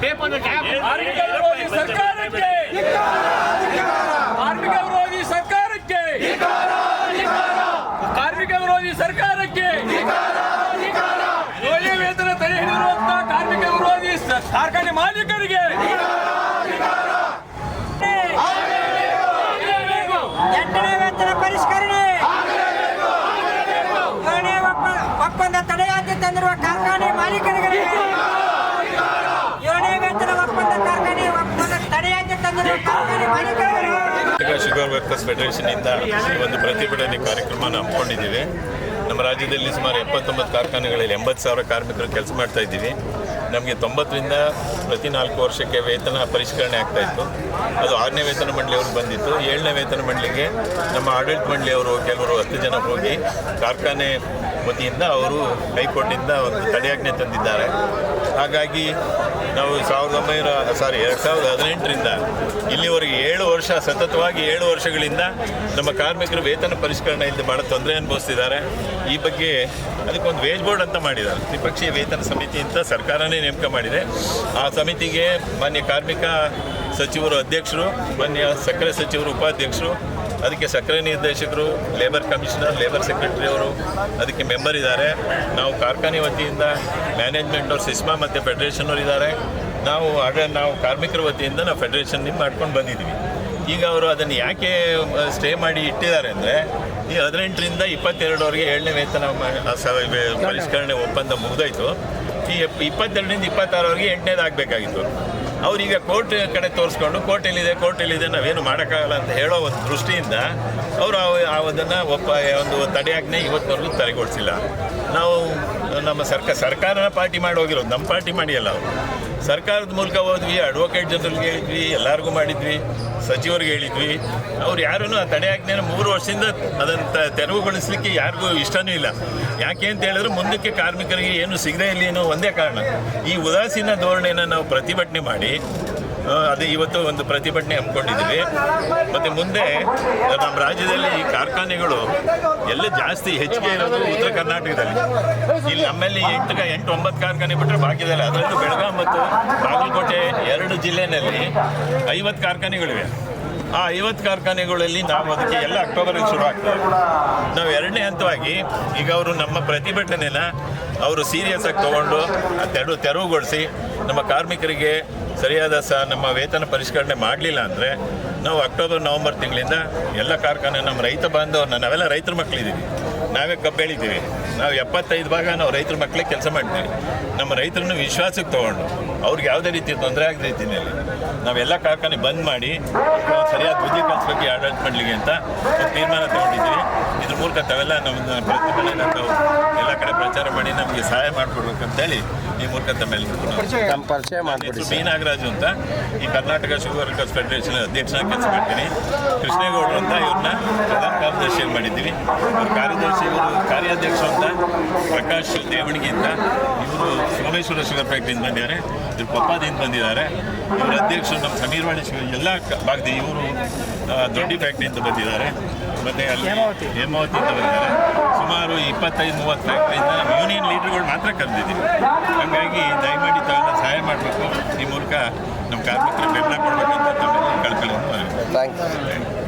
ವಿರೋಧಿ ಸರ್ಕಾರಕ್ಕೆ! ಕಾರ್ಮಿಕ ವಿರೋಧಿ ಸರ್ಕಾರಕ್ಕೆ! ಕಾರ್ಮಿಕ ವಿರೋಧಿ ಸರ್ಕಾರಕ್ಕೆ! ಏಳನೇ ವೇತನ ತಡೆ ಹಿಡಿದಿರುವಂತಹ ಕಾರ್ಮಿಕ ವಿರೋಧಿ ಕಾರ್ಖಾನೆ ಮಾಲೀಕರಿಗೆ! ಪರಿಷ್ಕರಣೆ? ಒಪ್ಪಂದ ತಡೆಯಾಗಿ ತಂದಿರುವ ಕಾರ್ಖಾನೆ ಮಾಲೀಕರಿಗೆ ಏಳನೇ ವೇತನ ಒಪ್ಪಂದ ಕಾರ್ಖಾನೆ ಒಪ್ಪಂದ ತಡೆಯಾಜ್ಞೆ ತಂದಿರುವ ಕಾರ್ಖಾನೆ ಮಾಲೀಕರಿಗೆ ಕರ್ನಾಟಕ ಶುಗರ್ ವರ್ಕರ್ಸ್ ಫೆಡರೇಷನಿಂದ ಈ ಒಂದು ಪ್ರತಿಭಟನೆ ಕಾರ್ಯಕ್ರಮ ಹಮ್ಮಿಕೊಂಡಿದ್ದೀವಿ. ನಮ್ಮ ರಾಜ್ಯದಲ್ಲಿ ಸುಮಾರು ಎಪ್ಪತ್ತೊಂಬತ್ತು ಕಾರ್ಖಾನೆಗಳಲ್ಲಿ ಎಂಬತ್ತು ಸಾವಿರ ಕಾರ್ಮಿಕರು ಕೆಲಸ ಮಾಡ್ತಾ ಇದ್ದೀವಿ. ನಮಗೆ ತೊಂಬತ್ತರಿಂದ ಪ್ರತಿ ನಾಲ್ಕು ವರ್ಷಕ್ಕೆ ವೇತನ ಪರಿಷ್ಕರಣೆ ಆಗ್ತಾ ಇತ್ತು. ಅದು ಆರನೇ ವೇತನ ಮಂಡಳಿಯವರು ಬಂದಿತ್ತು. ಏಳನೇ ವೇತನ ಮಂಡಳಿಗೆ ನಮ್ಮ ಆಡಳಿತ ಮಂಡಳಿಯವರು ಕೆಲವರು ಹತ್ತು ಜನ ಹೋಗಿ ಕಾರ್ಖಾನೆ ವತಿಯಿಂದ ಅವರು ಹೈಕೋರ್ಟಿಂದ ಒಂದು ತಡೆಯಾಜ್ಞೆ ತಂದಿದ್ದಾರೆ. ಹಾಗಾಗಿ ನಾವು ಸಾವಿರದ ಒಂಬೈನೂರ, ಸಾರಿ, ಎರಡು ಸಾವಿರದ ಹದಿನೆಂಟರಿಂದ ಇಲ್ಲಿವರೆಗೆ ಏಳು ವರ್ಷ, ಸತತವಾಗಿ ಏಳು ವರ್ಷಗಳಿಂದ ನಮ್ಮ ಕಾರ್ಮಿಕರು ವೇತನ ಪರಿಷ್ಕರಣೆ ಇಲ್ಲದೆ ಭಾಳ ತೊಂದರೆ ಅನುಭವಿಸ್ತಿದ್ದಾರೆ. ಈ ಬಗ್ಗೆ ಅದಕ್ಕೊಂದು ವೇಜ್ ಬೋರ್ಡ್ ಅಂತ ಮಾಡಿದ್ದಾರೆ. ತ್ರಿಪಕ್ಷೀಯ ವೇತನ ಸಮಿತಿ ಅಂತ ಸರ್ಕಾರನೇ ನೇಮಕ ಮಾಡಿದೆ. ಆ ಸಮಿತಿಗೆ ಮಾನ್ಯ ಕಾರ್ಮಿಕ ಸಚಿವರು ಅಧ್ಯಕ್ಷರು, ಮಾನ್ಯ ಸಕ್ಕರೆ ಸಚಿವರು ಉಪಾಧ್ಯಕ್ಷರು ಅದಕ್ಕೆ ಸಕ್ಕರೆ ನಿರ್ದೇಶಕರು ಲೇಬರ್ ಕಮಿಷನರ್ ಲೇಬರ್ ಸೆಕ್ರೆಟರಿ ಅವರು ಅದಕ್ಕೆ ಮೆಂಬರ್ ಇದ್ದಾರೆ. ನಾವು ಕಾರ್ಖಾನೆ ವತಿಯಿಂದ ಮ್ಯಾನೇಜ್ಮೆಂಟ್ ಅವರು ಸಿಸ್ಮಾ ಮತ್ತು ಫೆಡರೇಷನ್ ಅವರು ಇದ್ದಾರೆ. ನಾವು ಆಗ ನಾವು ಕಾರ್ಮಿಕರ ವತಿಯಿಂದ ನಾವು ಫೆಡರೇಷನ್ ಮಾಡ್ಕೊಂಡು ಬಂದಿದ್ದೀವಿ. ಈಗ ಅವರು ಅದನ್ನು ಯಾಕೆ ಸ್ಟೇ ಮಾಡಿ ಇಟ್ಟಿದ್ದಾರೆ ಅಂದರೆ ಈ ಹದಿನೆಂಟರಿಂದ ಇಪ್ಪತ್ತೆರಡವರೆಗೆ ಏಳನೇ ವೇತನ ಪರಿಷ್ಕರಣೆ ಒಪ್ಪಂದ ಮುಗಿದೋಯ್ತು. ಈ ಇಪ್ಪತ್ತೆರಡರಿಂದ ಇಪ್ಪತ್ತಾರವರೆಗೆ ಎಂಟನೇದು ಆಗಬೇಕಾಗಿತ್ತು ಅವ್ರೀಗ ಕೋರ್ಟ್ ಕಡೆ ತೋರಿಸ್ಕೊಂಡು ಕೋರ್ಟ್ ಎಲ್ಲಿದೆ ಕೋರ್ಟ್ ಎಲ್ಲಿದೆ ನಾವೇನು ಮಾಡೋಕ್ಕಾಗಲ್ಲ ಅಂತ ಹೇಳೋ ಒಂದು ದೃಷ್ಟಿಯಿಂದ ಅವರು ಅದನ್ನು ಒಪ್ಪ ಒಂದು ತಡೆಯಾಜ್ಞೆ ಇವತ್ತವರೆಗೂ ತಲೆಗೊಳಿಸಿಲ್ಲ ನಾವು ನಮ್ಮ ಸರ್ಕ ಸರ್ಕಾರನ ಪಾರ್ಟಿ ಮಾಡಿ ಹೋಗಿರೋದು, ನಮ್ಮ ಪಾರ್ಟಿ ಮಾಡಿಯಲ್ಲ ಅವರು. ಸರ್ಕಾರದ ಮೂಲಕ ಹೋದ್ವಿ ಅಡ್ವೊಕೇಟ್ ಜನರಲ್ಗೆ ಹೇಳಿದ್ವಿ, ಎಲ್ಲರಿಗೂ ಮಾಡಿದ್ವಿ, ಸಚಿವರಿಗೆ ಹೇಳಿದ್ವಿ. ಅವ್ರು ಯಾರೂ ಆ ತಡೆಯಾಜ್ಞೆನ ಮೂರು ವರ್ಷದಿಂದ ಅದನ್ನು ತೆರವುಗೊಳಿಸ್ಲಿಕ್ಕೆ ಯಾರಿಗೂ ಇಷ್ಟನೂ ಇಲ್ಲ. ಯಾಕೆ ಅಂತ ಹೇಳಿದ್ರೆ ಮುಂದಕ್ಕೆ ಕಾರ್ಮಿಕರಿಗೆ ಏನು ಸಿಗದೇ ಇಲ್ಲ ಏನೋ ಒಂದೇ ಕಾರಣ. ಈ ಉದಾಸೀನ ಧೋರಣೆಯನ್ನು ನಾವು ಪ್ರತಿಭಟನೆ ಮಾಡಿ ಆ, ಅದೇ ಇವತ್ತು ಒಂದು ಪ್ರತಿಭಟನೆ ಹಮ್ಮಿಕೊಂಡಿದ್ದೀವಿ. ಮತ್ತು ಮುಂದೆ ನಮ್ಮ ರಾಜ್ಯದಲ್ಲಿ ಈ ಕಾರ್ಖಾನೆಗಳು ಎಲ್ಲ ಜಾಸ್ತಿ ಹೆಚ್ಚಿಗೆ ಇರೋದು ಉತ್ತರ ಕರ್ನಾಟಕದಲ್ಲಿ. ಇಲ್ಲಿ ನಮ್ಮಲ್ಲಿ ಎಂಟು ಎಂಟು ಒಂಬತ್ತು ಕಾರ್ಖಾನೆ ಬಿಟ್ಟರೆ ಬಾಕಿದಲ್ಲ ಅದರಲ್ಲೂ ಬೆಳಗಾವಿ ಮತ್ತು ಬಾಗಲಕೋಟೆ ಎರಡು ಜಿಲ್ಲೆಯಲ್ಲಿ ಐವತ್ತು ಕಾರ್ಖಾನೆಗಳಿವೆ. ಆ ಐವತ್ತು ಕಾರ್ಖಾನೆಗಳಲ್ಲಿ ನಾವು ಅದಕ್ಕೆ ಎಲ್ಲ ಅಕ್ಟೋಬರಲ್ಲಿ ಶುರು ಆಗ್ತದೆ ನಾವು ಎರಡನೇ ಹಂತವಾಗಿ ಈಗ ಅವರು ನಮ್ಮ ಪ್ರತಿಭಟನೆನ ಅವರು ಸೀರಿಯಸ್ ಆಗಿ ತಗೊಂಡು ತೆರವು ತೆರವುಗೊಳಿಸಿ ನಮ್ಮ ಕಾರ್ಮಿಕರಿಗೆ ಸರಿಯಾದ ಸ, ನಮ್ಮ ವೇತನ ಪರಿಷ್ಕರಣೆ ಮಾಡಲಿಲ್ಲ ಅಂದರೆ ನಾವು ಅಕ್ಟೋಬರ್, ನವಂಬರ್ ತಿಂಗಳಿಂದ ಎಲ್ಲ ಕಾರ್ಖಾನೆ ನಮ್ಮ ರೈತ ಬಾಂಧವ್ರನ್ನ ನಾವೆಲ್ಲ ರೈತರ ಮಕ್ಕಳಿದ್ದೀವಿ ನಾವೇ ಕಬ್ಬು ಬೆಳಿತೀವಿ. ನಾವು ಎಪ್ಪತ್ತೈದು ಭಾಗ ನಾವು ರೈತರ ಮಕ್ಕಳಿಗೆ ಕೆಲಸ ಮಾಡ್ತೀವಿ. ನಮ್ಮ ರೈತರನ್ನು ವಿಶ್ವಾಸಕ್ಕೆ ತೊಗೊಂಡು ಅವ್ರಿಗೆ ಯಾವುದೇ ರೀತಿ ತೊಂದರೆ ಆಗದ ರೀತಿಯಲ್ಲಿ ನಾವೆಲ್ಲ ಕಾರ್ಖಾನೆ ಬಂದ್ ಮಾಡಿ ಸರಿಯಾದ ಬುದ್ಧಿ ಕಲಿಸ್ಬೇಕು ಆಡಳಿತ ಮಂಡಳಿಗೆ ಅಂತ ತೀರ್ಮಾನ ತಗೊಂಡಿದ್ದೀವಿ. ಇದ್ರ ಮೂಲಕ ತಾವೆಲ್ಲ ನಮ್ಮ ಪ್ರತಿಭಟನೆ ತಾವು ಎಲ್ಲ ಕಡೆ ಪ್ರಚಾರ ಮಾಡಿ ನಮಗೆ ಸಹಾಯ ಮಾಡಿಕೊಡ್ಬೇಕಂತೇಳಿ ಈ ಮೂಲಕ ತಮ್ಮ ಮೀನಾಗರಾಜು ನಮ್ಮ ಪರಿಚಯ ಬಿ ನಾಗರಾಜು ಅಂತ. ಈ ಕರ್ನಾಟಕ ಶುಗರ್ ವರ್ಕರ್ಸ್ ಫೆಡರೇಷನ್ ಅಧ್ಯಕ್ಷನಾಗಿ ಕೆಲಸ ಮಾಡ್ತೀನಿ. ಕೃಷ್ಣೇಗೌಡರು ಅಂತ ಇವ್ರನ್ನ ಪ್ರಧಾನ ಕಾರ್ಯದರ್ಶಿಯನ್ನು ಮಾಡಿದ್ದೀವಿ? ಇವ್ರ ಕಾರ್ಯದರ್ಶಿ ಇವರು ಕಾರ್ಯಾಧ್ಯಕ್ಷ ಅಂತ ಪ್ರಕಾಶ್ ದೇವಣಿಗೆ ಅಂತ ಇವರು ಸೋಮೇಶ್ವರ ಶುಗರ್ ಫ್ಯಾಕ್ಟ್ರಿಯಿಂದ ಬಂದಿದ್ದಾರೆ ಇವ್ರ ಕೊಪ್ಪದಿಂದ ಬಂದಿದ್ದಾರೆ. ಇವರ ಅಧ್ಯಕ್ಷರು ನಮ್ಮ ಸಮೀರ್ವಾಣಿ ಶಿವ ಎಲ್ಲ ಭಾಗದಿ ಭಾಗದ ಇವರು ದೊಡ್ಡ ಫ್ಯಾಕ್ಟ್ರಿಯಿಂದ ಬಂದಿದ್ದಾರೆ. ಮತ್ತು ಅಲ್ಲಿ ಹೇಮಾವತಿಯಿಂದ ಬಂದಿದ್ದಾರೆ. ಸುಮಾರು ಇಪ್ಪತ್ತೈದು ಮೂವತ್ತು ಫ್ಯಾಕ್ಟ್ರಿಯಿಂದ ನಮ್ಮ ಯೂನಿಯನ್ ಲೀಡರ್ಗಳು ಮಾತ್ರ ಕರೆದಿದ್ದೀವಿ. ಹಾಗಾಗಿ ದಯಮಾಡಿ ತಾವೆಲ್ಲ ಸಹಾಯ ಮಾಡಬೇಕು. ಈ ಮೂಲಕ ನಮ್ಮ ಕಾರ್ಮಿಕರು ಬೆಂಬಲ ಕೊಡಬೇಕಂತ ತಮ್ಮೆಲ್ಲ ಕಳ್ಕೊಳ್ಳೋದು. Thank you